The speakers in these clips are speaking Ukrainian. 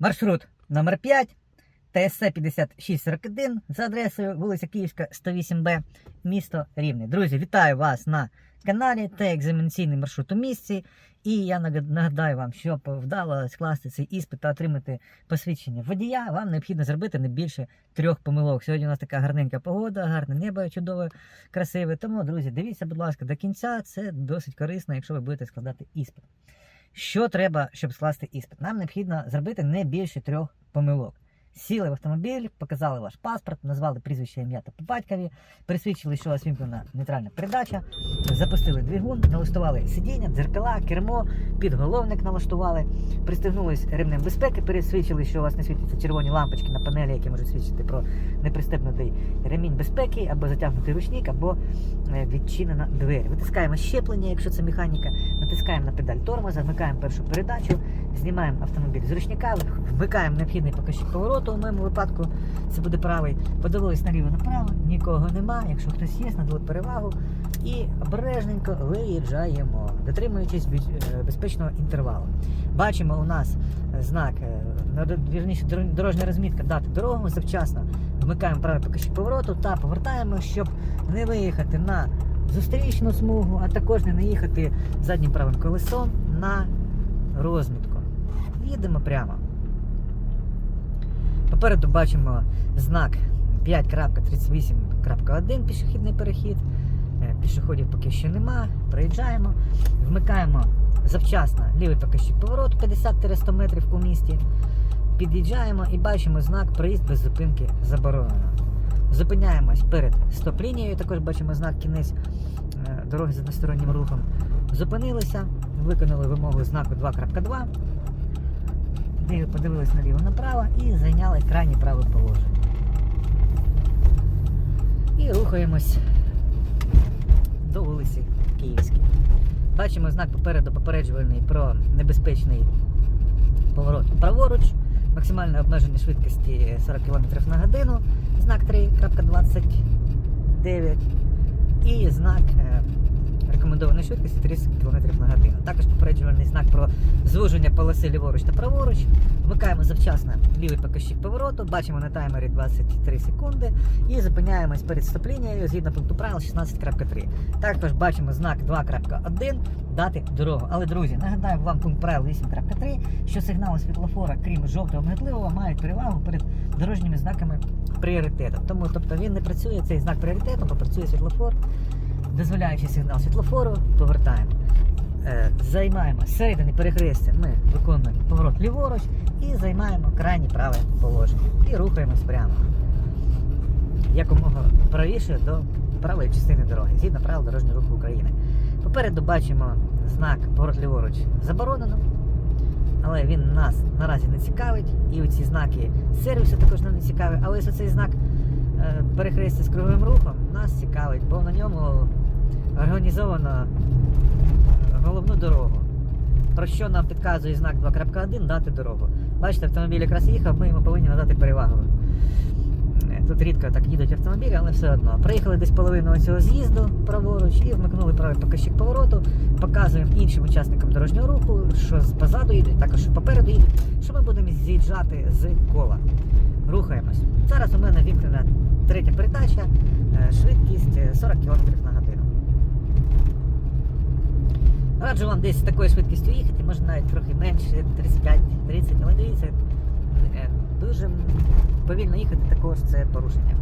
Маршрут номер 5 ТСЦ 5641 за адресою вулиця Київська, 108Б, місто Рівне. Друзі, вітаю вас на каналі та екзаменаційний маршрут у місці. І я нагадаю вам, щоб вдало скласти цей іспит та отримати посвідчення водія, вам необхідно зробити не більше трьох помилок. Сьогодні у нас така гарненька погода, гарне небо, чудове, красиве. Тому, друзі, дивіться, будь ласка, до кінця. Це досить корисно, якщо ви будете складати іспит. Що треба, щоб скласти іспит? Нам необхідно зробити не більше трьох помилок. Сіли в автомобіль, показали ваш паспорт, назвали прізвище ім'я та по батькові, пересвідчили, що у вас вімкнена нейтральна передача, запустили двигун, налаштували сидіння, дзеркала, кермо, підголовник налаштували, пристегнулись ремнем безпеки, пересвідчили, що у вас не світяться червоні лампочки на панелі, які можуть свідчити про непристебнутий ремінь безпеки, або затягнутий ручник, або е, відчинена двері. Витискаємо щеплення, якщо це механіка, натискаємо на педаль тормоза, вмикаємо першу передачу, знімаємо автомобіль з ручника, вмикаємо необхідний покажчик повороту. У моєму випадку це буде правий. Подивились наліво направо, нікого нема. Якщо хтось є, надали перевагу. І обережненько виїжджаємо, дотримуючись е, безпечного інтервалу. Бачимо у нас е, знак, е, вірніше дорожня розмітка дати дорогу завчасно. Вмикаємо правий покажчик повороту та повертаємо, щоб не виїхати на зустрічну смугу, а також не наїхати заднім правим колесом на розмітку. Їдемо прямо. Попереду бачимо знак 5.38.1 пішохідний перехід. Е, Пішоходів поки що нема. Проїжджаємо, вмикаємо завчасно лівий покажчик повороту 50-100 метрів у місті. Під'їжджаємо і бачимо знак проїзд без зупинки заборонено. Зупиняємось перед стоп-лінією, також бачимо знак кінець е, дороги з одностороннім рухом. Зупинилися, виконали вимогу знаку 2.2. Диви- Подивились наліво направо і зайняли крайнє праве положення. І рухаємось до вулиці Київській. Бачимо знак попереду попереджувальний про небезпечний поворот праворуч, максимальне обмеження швидкості 40 км на годину, знак 3.29 і знак рекомендованої швидкості 30 км на годину. Також попереджувальний знак про звуження полоси ліворуч та праворуч. Вмикаємо завчасно лівий показчик повороту, бачимо на таймері 23 секунди і зупиняємось перед стоп-лінією згідно пункту правил 16.3. Також бачимо знак 2.1 дати дорогу. Але, друзі, нагадаю вам пункт правил 8.3, що сигнали світлофора, крім жовтого миготливого, мають перевагу перед дорожніми знаками пріоритету. Тому тобто він не працює цей знак пріоритету, бо працює світлофор, дозволяючи сигнал світлофору, повертаємо. Е, Займаємо середини перехрестя, ми виконуємо поворот ліворуч і займаємо крайнє праве положення. І рухаємось прямо. Якомога правіше до правої частини дороги, згідно правил дорожнього руху України. Попереду бачимо знак поворот ліворуч заборонено, але він нас наразі не цікавить. І оці знаки сервісу також нам не цікаві. Але ось оцей знак е, перехрестя з круговим рухом нас цікавить, бо на ньому організовано головну дорогу. Про що нам підказує знак 2.1 дати дорогу. Бачите, автомобіль якраз їхав, ми йому повинні надати перевагу. Е, Тут рідко так їдуть автомобілі, але все одно. Приїхали десь половину цього з'їзду праворуч і вмикнули правий показчик повороту. Показуємо іншим учасникам дорожнього руху, що позаду їдуть, також що попереду їдуть, що ми будемо з'їжджати з кола. Рухаємось. Зараз у мене вімкнена третя передача, е, швидкість е, 40 км на годину. Раджу вам десь з такою швидкістю їхати, може навіть трохи менше, 35-30, але дивіться, е, дуже повільно їхати також це порушення.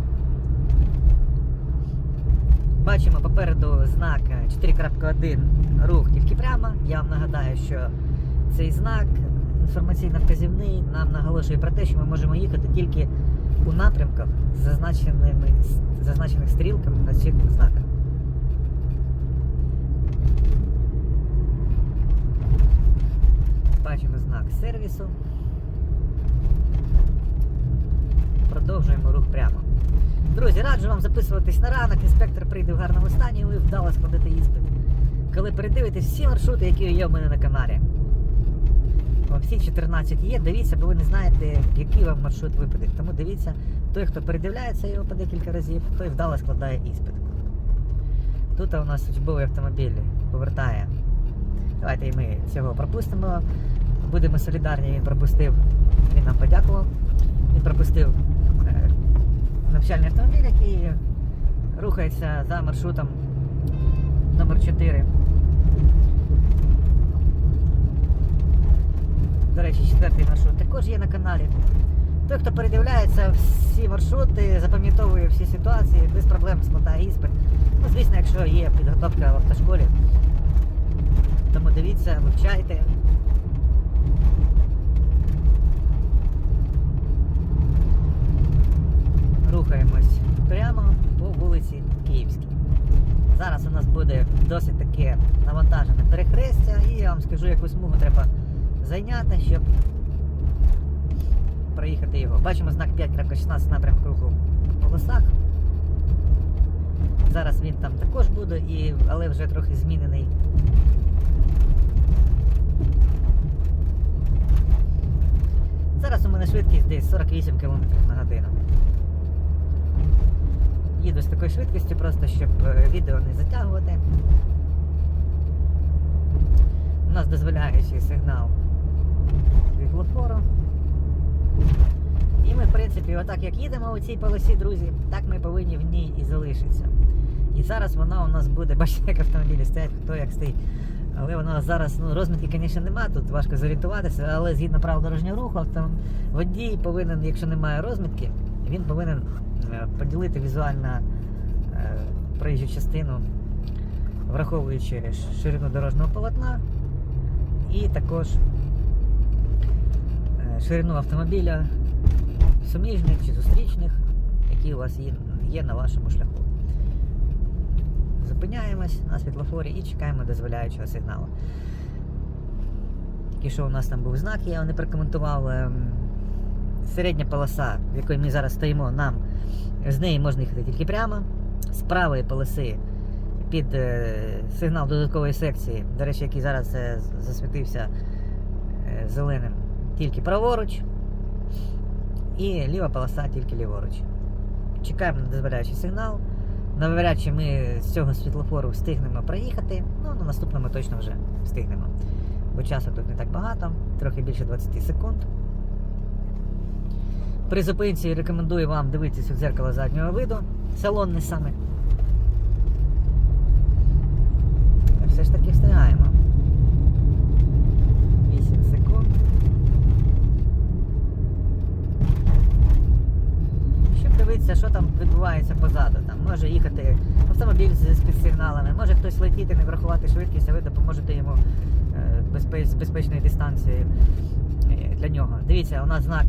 Бачимо попереду знак е, 4.1 рух тільки прямо. Я вам нагадаю, що цей знак інформаційно-вказівний нам наголошує про те, що ми можемо їхати тільки у напрямках, зазначених стрілками на цих знаках. Бачимо знак сервісу. Продовжуємо рух прямо. Друзі, раджу вам записуватись на ранок, інспектор прийде в гарному стані і ви вдало складете іспит. Коли передивитесь всі маршрути, які є в мене на каналі. Всі 14 є, дивіться, бо ви не знаєте, який вам маршрут випаде. Тому дивіться, той, хто передивляється його по декілька разів, той вдало складає іспит. Тут у нас службовий автомобіль повертає. Давайте і ми цього пропустимо. Будемо солідарні, він пропустив Він нам подякував. Він пропустив е, навчальний автомобіль, який рухається за маршрутом номер 4. До речі, четвертий маршрут також є на каналі. Той, хто передивляється всі маршрути, запам'ятовує всі ситуації, без проблем складає іспит. Ну, звісно, якщо є підготовка в автошколі. Тому дивіться, вивчайте. Рухаємось прямо по вулиці Київській. Зараз у нас буде досить таке навантажене перехрестя, і я вам скажу, яку смугу треба зайняти, щоб проїхати його. Бачимо знак 5.16 напрямку руху в полосах. Зараз він там також буде, і, але вже трохи змінений. Зараз у мене швидкість десь 48 км на годину. Їду з такою швидкістю, просто щоб е, відео не затягувати. У нас дозволяючий сигнал світлофору. І ми, в принципі, отак як їдемо у цій полосі, друзі, так ми повинні в ній і залишитися. І зараз вона у нас буде, бачите, як автомобілі стоять, хто як стоїть. Але вона зараз, ну, розмітки, звісно, немає, тут важко зорієнтуватися, але згідно правил дорожнього руху, авто- водій повинен, якщо немає розмітки, він повинен поділити візуально е, проїжджу частину, враховуючи ширину дорожнього полотна і також е, ширину автомобіля суміжних чи зустрічних, які у вас є, на вашому шляху. Зупиняємось на світлофорі і чекаємо дозволяючого сигналу. Тільки що у нас там був знак, я його не прокоментував. Середня полоса, в якій ми зараз стоїмо, нам з неї можна їхати тільки прямо. З правої полоси під е, сигнал додаткової секції, до речі, який зараз е, засвітився е, зеленим, тільки праворуч. І ліва полоса тільки ліворуч. Чекаємо на дозволяючий сигнал. Навряд чи ми з цього світлофору встигнемо проїхати. Ну, на наступному точно вже встигнемо. Бо часу тут не так багато, трохи більше 20 секунд. При зупинці рекомендую вам дивитися в дзеркало заднього виду. Салонне саме. Все ж таки встигаємо. 8 секунд. Щоб дивитися, що там відбувається позаду. Там може їхати автомобіль з, з підсигналами, може хтось летіти, не врахувати швидкість, а ви допоможете йому е, з безпечної дистанції е, для нього. Дивіться, у нас знак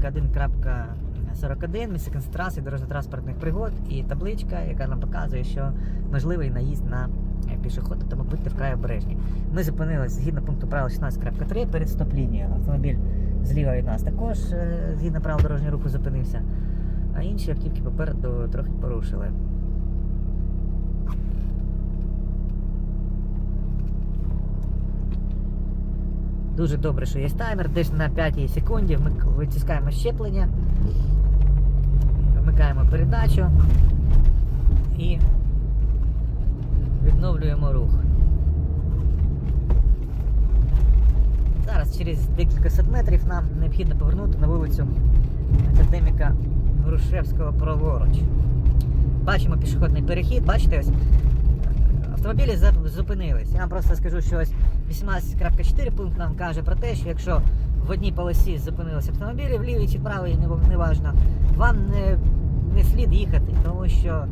1.41, місце концентрації дорожньо-транспортних пригод і табличка, яка нам показує, що можливий наїзд на е, пішохода, тому будьте вкрай обережні. Ми зупинилися згідно пункту правил 16.3 перед стоп-лінією. Автомобіль зліва від нас також е, згідно правил дорожнього руху зупинився, а інші автівки попереду трохи порушили. Дуже добре, що є таймер, десь на 5 секунді вмик- витискаємо щеплення, вмикаємо передачу і відновлюємо рух. Зараз через декілька сот метрів нам необхідно повернути на вулицю академіка Грушевського праворуч. Бачимо пішохідний перехід, бачите ось. Автомобілі зупинились. Я вам просто скажу, що ось 18.4 пункт нам каже про те, що якщо в одній полосі зупинилися автомобілі, в лівій чи правій, не, не важно, вам не, не слід їхати, тому що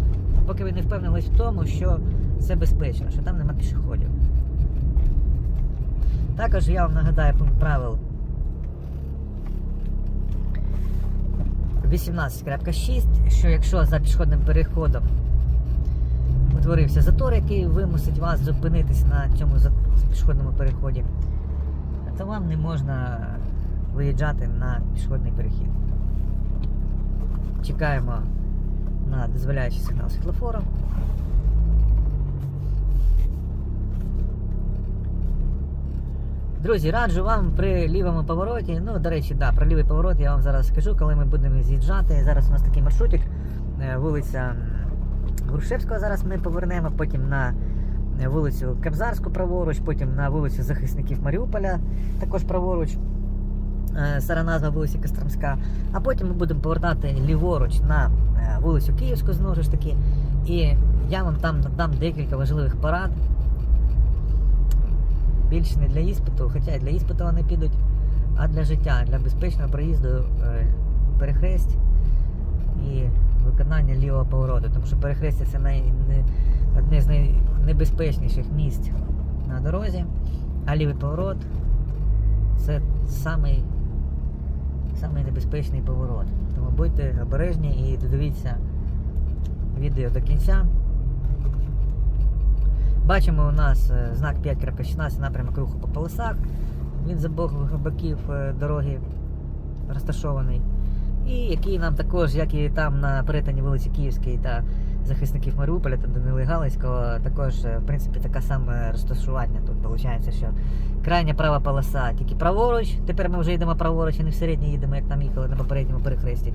поки ви не впевнились в тому, що це безпечно, що там нема пішоходів. Також я вам нагадаю пункт правил 18.6, що якщо за пішохідним переходом утворився затор, який вимусить вас зупинитись на цьому пішохідному переході, то вам не можна виїжджати на пішохідний перехід. Чекаємо на дозволяючий сигнал світлофору. Друзі, раджу вам при лівому повороті. Ну, до речі, да, про лівий поворот я вам зараз скажу, коли ми будемо з'їжджати. Зараз у нас такий маршрутик, е, вулиця Грушевського. Зараз ми повернемо, потім на е, вулицю Кобзарську праворуч, потім на вулицю захисників Маріуполя, також праворуч. Е, стара назва вулиці Костромська. А потім ми будемо повертати ліворуч на е, вулицю Київську знову ж таки. І я вам там надам декілька важливих порад. Більше не для іспиту, хоча і для іспиту вони підуть, а для життя, для безпечного проїзду е, перехресть і виконання лівого повороту. Тому що перехрестя це най, не, одне з найнебезпечніших місць на дорозі, а лівий поворот це самий, самий небезпечний поворот. Тому будьте обережні і додивіться відео до кінця. Бачимо у нас е, знак 5.16 напрямок руху по полосах. Він з обох боків е, дороги розташований. І який нам також, як і там на перетині вулиці Київської та захисників Маріуполя та Данили Галицького, також, е, в принципі, таке саме розташування тут виходить, що крайня права полоса, тільки праворуч. Тепер ми вже йдемо праворуч, а не в середній їдемо, як там їхали на попередньому перехресті.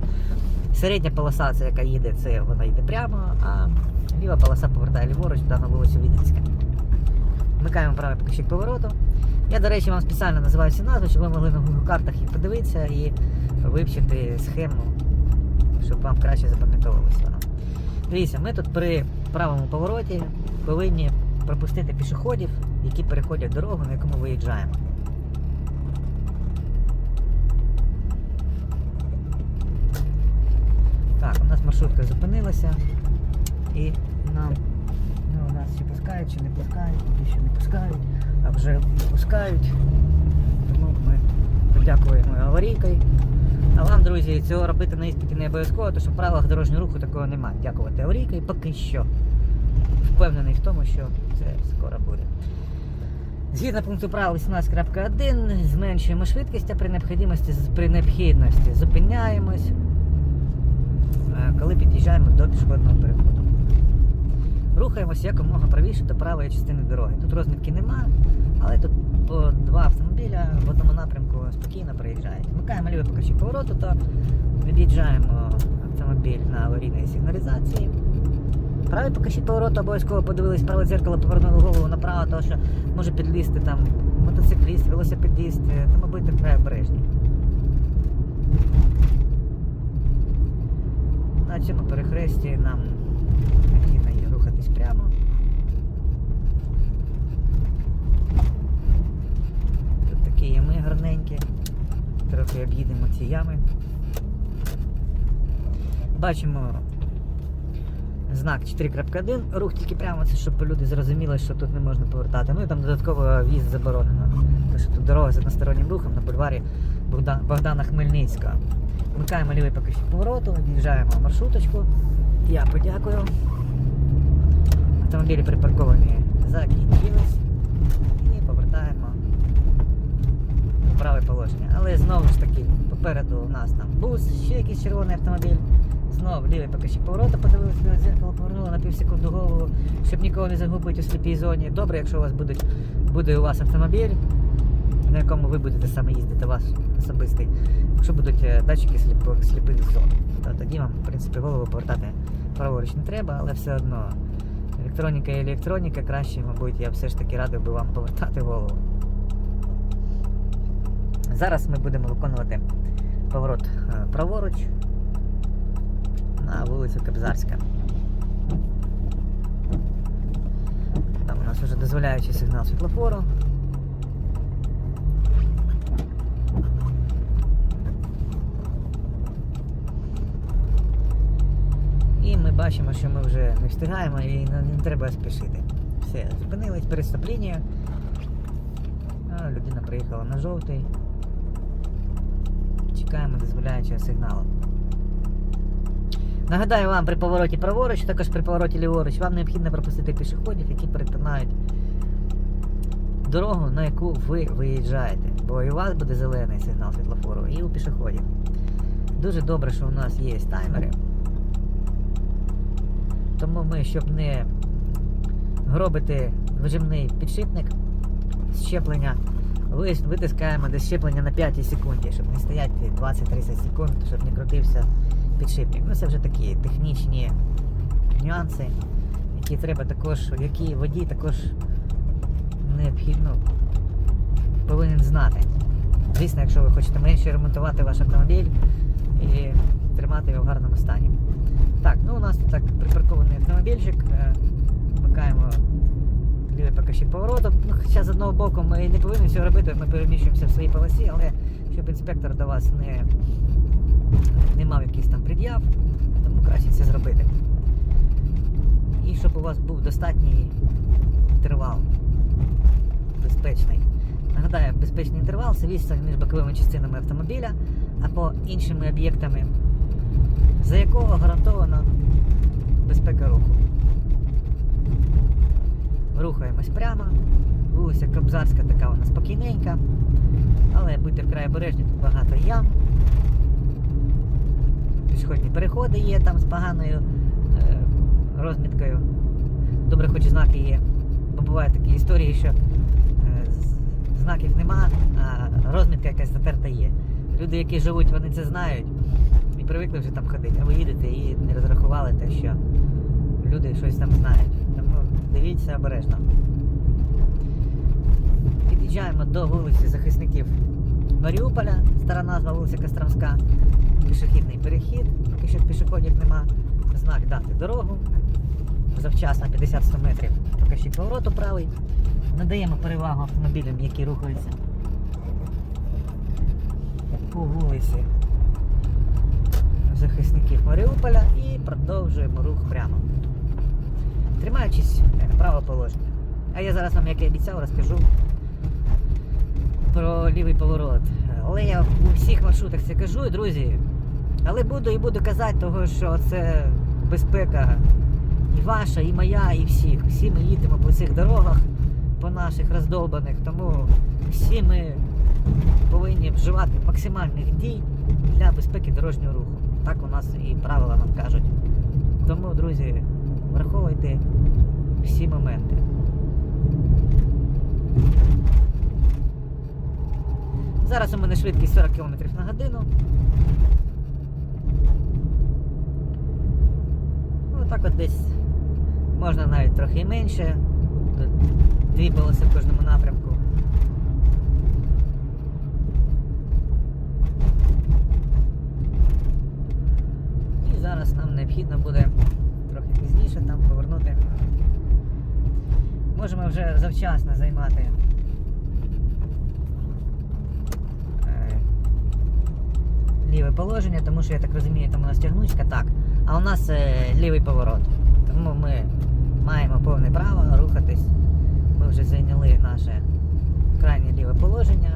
Середня полоса, це яка їде, це вона йде прямо, а ліва полоса повертає ліворуч та на вулицю Віденська. Вмикаємо правий покажчик повороту. Я, до речі, вам спеціально називаю ці назви, щоб ви могли на Google картах їх подивитися і вивчити схему, щоб вам краще запам'ятовувалося воно. Дивіться, ми тут при правому повороті повинні пропустити пішоходів, які переходять дорогу, на яку ми виїжджаємо. Так, у нас маршрутка зупинилася і нам ну, нас чи пускають, чи не пускають, поки що не пускають, а вже пускають. Тому ми подякуємо аварійкою. А вам, друзі, цього робити на іспиті не обов'язково, тому що в правилах дорожнього руху такого немає. Дякувати аварійкою поки що. Впевнений в тому, що це скоро буде. Згідно пункту правил 18.1 зменшуємо швидкість, а при необхідності, при необхідності зупиняємось, е, коли під'їжджаємо до пішохідного переходу. Рухаємося якомога правіше до правої частини дороги. Тут розмітки нема, але тут по два автомобіля в одному напрямку спокійно проїжджають. Вмикаємо лівий покажчик повороту, то від'їжджаємо автомобіль на аварійній сигналізації. Правий покажчик повороту обов'язково подивились праве дзеркало, повернули голову направо, тому що може підлізти там мотоцикліст, велосипедист, е, тому будьте обережні. На цьому перехресті нам необхідно є рухатись прямо. Тут такі ями гарненькі. Трохи об'їдемо ці ями. Бачимо знак 4.1, рух тільки прямо, це щоб люди зрозуміли, що тут не можна повертати. Ну і там додатково в'їзд заборонено. Тому що тут дорога з одностороннім рухом на бульварі Богдан- Богдана Хмельницького. Вмикаємо лівий покажчик повороту, від'їжджаємо маршруточку. Я подякую. Автомобілі припарковані закінчились. І повертаємо у праве положення. Але знову ж таки, попереду у нас там бус, ще якийсь червоний автомобіль. Знову лівий покажчик повороту, подивилися біле дзеркало, повернули на півсекунду голову, щоб нікого не загубити у сліпій зоні. Добре, якщо у вас будуть, буде у вас автомобіль, на якому ви будете саме їздити, ваш особистий. Якщо будуть е, датчики сліпо- сліпих зон, то тоді вам, в принципі, голову повертати праворуч не треба, але все одно електроніка і електроніка краще, мабуть, я все ж таки радив би вам повертати голову. Зараз ми будемо виконувати поворот е, праворуч на вулицю Кобзарська. Там у нас вже дозволяючий сигнал світлофору. І ми бачимо, що ми вже не встигаємо і не, треба спішити. Все, зупинились стоп-лінією. А, людина приїхала на жовтий. Чекаємо дозволяючого сигналу. Нагадаю вам при повороті праворуч, також при повороті ліворуч, вам необхідно пропустити пішоходів, які перетинають дорогу, на яку ви виїжджаєте. Бо і у вас буде зелений сигнал світлофору, і у пішоходів. Дуже добре, що у нас є таймери. Тому ми, щоб не гробити вижимний підшипник щеплення, витискаємо десь щеплення на 5 секунді, щоб не стояти 20-30 секунд, щоб не крутився підшипник. Ну це вже такі технічні нюанси, які треба також, які водій також необхідно повинен знати. Звісно, якщо ви хочете менше ремонтувати ваш автомобіль і тримати його в гарному стані. Так, ну у нас тут так припаркований автомобільчик. е, Вмикаємо лівий покажчик повороту. Ну, хоча з одного боку ми не повинні цього робити, ми переміщуємося в своїй полосі, але щоб інспектор до вас не, не мав якихось там пред'яв, тому краще це зробити. І щоб у вас був достатній інтервал безпечний. Нагадаю, безпечний інтервал це відстань між боковими частинами автомобіля або іншими об'єктами, за якого гарантовано безпека руху. Рухаємось прямо. Вулиця Кобзарська така вона спокійненька, але будьте вкрай обережні, тут багато ям. Пішохідні переходи є там з поганою е, розміткою. Добре, хоч знаки є. Бо бувають такі історії, що е, знаків нема, а розмітка якась затерта є. Люди, які живуть, вони це знають і привикли вже там ходити, а ви їдете і не розрахували те, що люди щось там знають. Тому дивіться обережно. Під'їжджаємо до вулиці захисників Маріуполя, стара назва вулиця Костромська, пішохідний перехід, поки що пішоходів нема. Знак дати дорогу. Завчасно 50-100 метрів. Ще повороту правий. Надаємо перевагу автомобілям, які рухаються по вулиці захисників Маріуполя і продовжуємо рух прямо. Тримаючись правого положення. А я зараз вам, як і обіцяв, розкажу про лівий поворот. Але я у всіх маршрутах це кажу, друзі. Але буду і буду казати, того, що це безпека і ваша, і моя, і всіх. Всі ми їдемо по цих дорогах, по наших роздовбаних, тому всі ми повинні вживати максимальних дій для безпеки дорожнього руху. Так у нас і правила нам кажуть. Тому, друзі, враховуйте всі моменти. Зараз у мене швидкість 40 км на годину. Так от десь можна навіть трохи менше. Тут дві полоси в кожному напрямку. І зараз нам необхідно буде трохи пізніше там повернути. Можемо вже завчасно займати е, ліве положення, тому що я так розумію, там у нас тягнучка, так. А у нас е, лівий поворот. Тому ми маємо повне право рухатись. Ми вже зайняли наше крайнє ліве положення.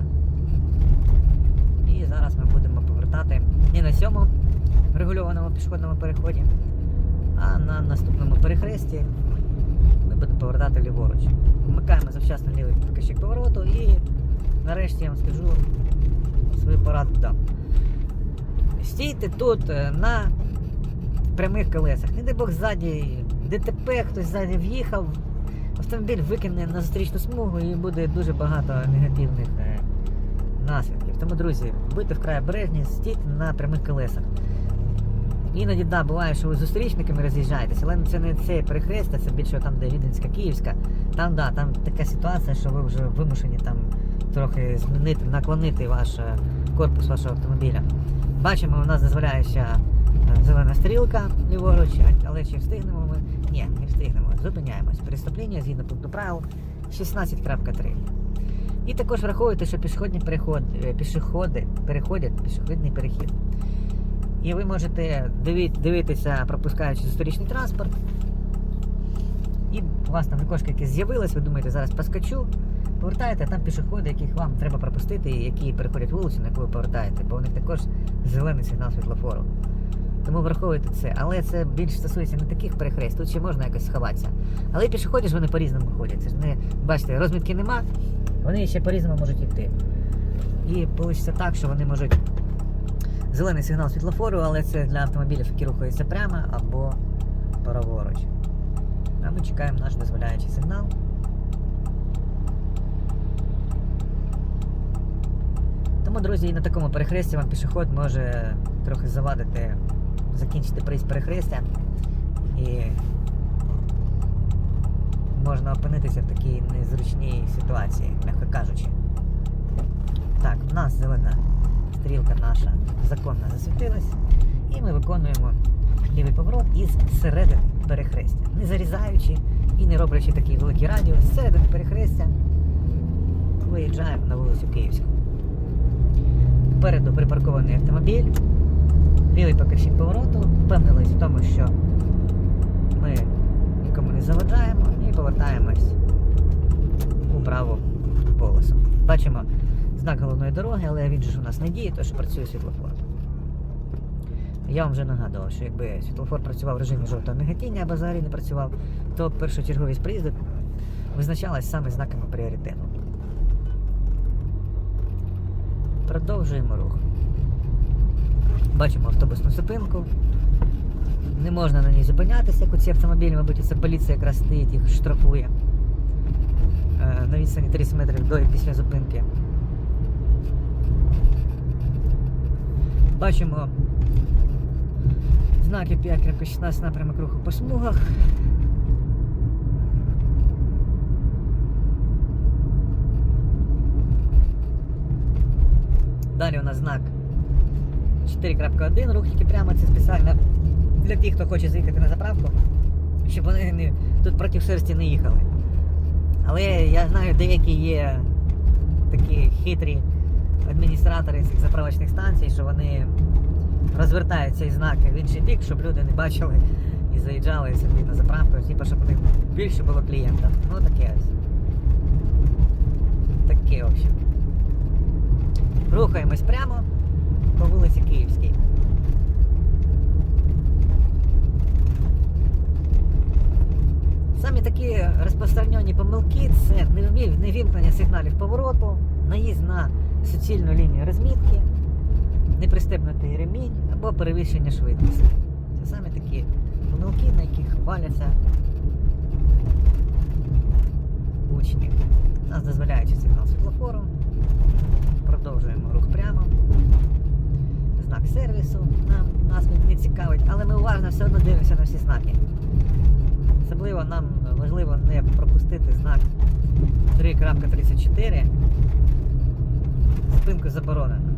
І зараз ми будемо повертати не на сьому регульованому пішохідному переході, а на наступному перехресті ми будемо повертати ліворуч. Вмикаємо завчасно лівий показчик повороту і нарешті я вам скажу свою пораду дам. Стійте тут е, на прямих колесах. Не дай Бог ззаді ДТП, хтось ззаді в'їхав, автомобіль викине на зустрічну смугу і буде дуже багато негативних е, наслідків. Тому, друзі, будьте вкрай обережні, стійте на прямих колесах. Іноді, да, буває, що ви зустрічниками роз'їжджаєтесь, але це не це перехрестя, це більше там, де Віденська, Київська. Там, да, там така ситуація, що ви вже вимушені там трохи змінити, наклонити ваш е, корпус вашого автомобіля. Бачимо, у нас дозволяюча е, зелена стрілка ліворуч, але чи встигнемо ми? Ні, не встигнемо. Зупиняємось. Переступлення згідно пункту правил 16.3. І також враховуйте, що пішохідні переход, е, пішоходи переходять пішохідний перехід. І ви можете дивитися, пропускаючи зустрічний транспорт. І у вас там вікошко якесь з'явилось, ви думаєте, зараз поскочу, повертаєте, а там пішоходи, яких вам треба пропустити, і які переходять вулицю, на яку ви повертаєте, бо у них також зелений сигнал світлофору. Тому враховуйте це. Але це більш стосується не таких перехрест, тут ще можна якось сховатися. Але і пішоходи ж вони по-різному ходять. Це ж не, бачите, розмітки нема, вони ще по-різному можуть йти. І вийде так, що вони можуть зелений сигнал світлофору, але це для автомобілів, які рухаються прямо або праворуч. А ми чекаємо наш дозволяючий сигнал. Тому, друзі, і на такому перехресті вам пішоход може трохи завадити, закінчити приїзд перехрестя і можна опинитися в такій незручній ситуації, м'яко кажучи. Так, в нас зелена стрілка наша законно засвітилась. І ми виконуємо лівий поворот із середини перехрестя. Не зарізаючи і не роблячи такий великий радіус, з середини перехрестя виїжджаємо на вулицю Київську. Попереду припаркований автомобіль, лівий покажчик повороту, впевнились в тому, що ми нікому не заважаємо і повертаємось у праву полосу. Бачимо знак головної дороги, але він ж у нас не діє, що працює світлофор. Я вам вже нагадував, що якби світлофор працював в режимі жовтого мигатіння або взагалі не працював, то першочерговість приїзду визначалась саме знаками пріоритету. Продовжуємо рух. Бачимо автобусну зупинку. Не можна на ній зупинятися, як у ці автомобілі, мабуть, це поліція якраз стоїть, їх штрафує. Е, На відстані 30 метрів до і після зупинки. Бачимо знаки 5 крапка 16 напрямок руху по смугах. Далі у нас знак 4.1, рух тільки прямо це спеціально для тих, хто хоче заїхати на заправку, щоб вони не, тут проти шерсті не їхали. Але я знаю, деякі є такі хитрі адміністратори цих заправочних станцій, що вони розвертають цей знак в інший бік, щоб люди не бачили і заїжджали собі на заправку, типу, щоб у них більше було клієнтів. Ну таке ось. Таке, в общем. Рухаємось прямо по вулиці Київській. Самі такі розпространені помилки це невімкнення сигналів повороту, наїзд на суцільну лінію розмітки, непристебнутий ремінь або перевищення швидкості. Це саме такі помилки, на яких валяться учні. Нас дозволяючи сигнал світлофору. Продовжуємо рух прямо. Знак сервісу нам нас він не цікавить, але ми уважно все одно дивимося на всі знаки. Особливо нам важливо не пропустити знак 3.34. Зупинку заборонено.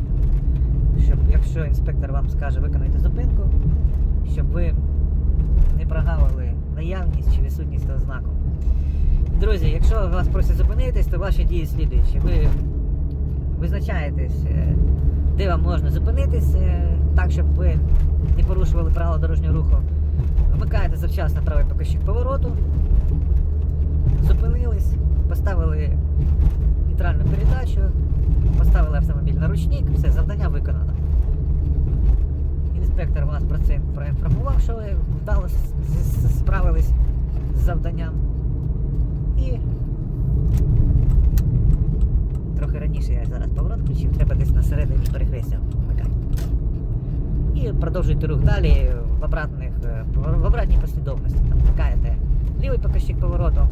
Щоб, якщо інспектор вам скаже виконайте зупинку, щоб ви не прогавили наявність чи відсутність того знаку. Друзі, якщо вас просять зупинитись, то ваші дії слідуючі. Ви визначаєтесь, е, де вам можна зупинитись, е, так, щоб ви не порушували правила дорожнього руху. Вмикаєте завчасно правий покажчик повороту, зупинились, поставили нейтральну передачу, поставили автомобіль на ручник, все, завдання виконано. Інспектор вас про це проінформував, що ви вдало справились з завданням. І трохи раніше я зараз поворот включив, треба десь на середині перехрестя вмикати. І продовжуйте рух далі в, обратних, е, в обратній послідовності. Там вмикаєте лівий покажчик повороту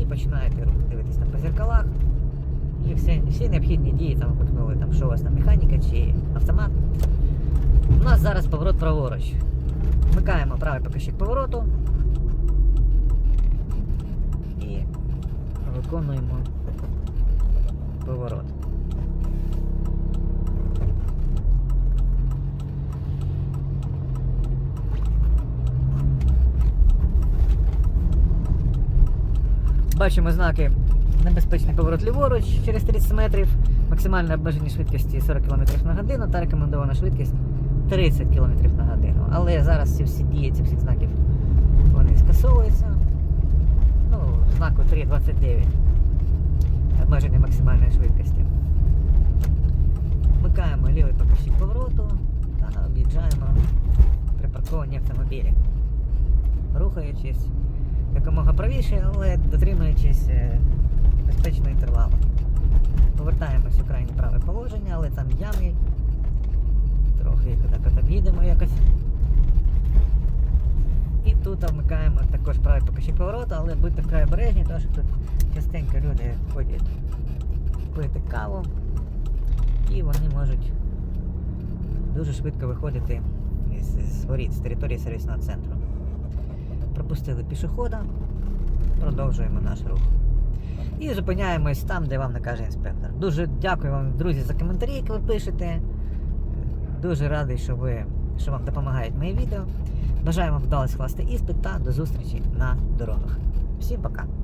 і починаєте рух дивитись там по зеркалах. І всі, всі необхідні дії там вмикнули, там, що у вас там механіка чи автомат. У нас зараз поворот праворуч. Вмикаємо правий покажчик повороту виконуємо поворот. Бачимо знаки небезпечний поворот ліворуч через 30 метрів, максимальне обмеження швидкості 40 км на годину та рекомендована швидкість 30 км на годину. Але зараз ці всі дії цих всіх знаків вони скасовуються. Знаку 3.29 обмеження максимальної швидкості. Вмикаємо лівий покажчик повороту та об'їжджаємо припарковані автомобілі. Рухаючись якомога правіше, але дотримуючись е, безпечного інтервалу. Повертаємось у крайнє праве положення, але там ями. Трохи от об'їдемо якось. Тут вмикаємо також правий покажчик повороту, але будьте вкрай обережні, тому що тут частенько люди ходять пити каву і вони можуть дуже швидко виходити з воріт, з території сервісного центру. Пропустили пішохода, продовжуємо наш рух. І зупиняємось там, де вам накаже інспектор. Дуже дякую вам, друзі, за коментарі, які ви пишете. Дуже радий, що ви що вам допомагають мої відео. Бажаю вам вдалося скласти іспит та до зустрічі на дорогах. Всім пока!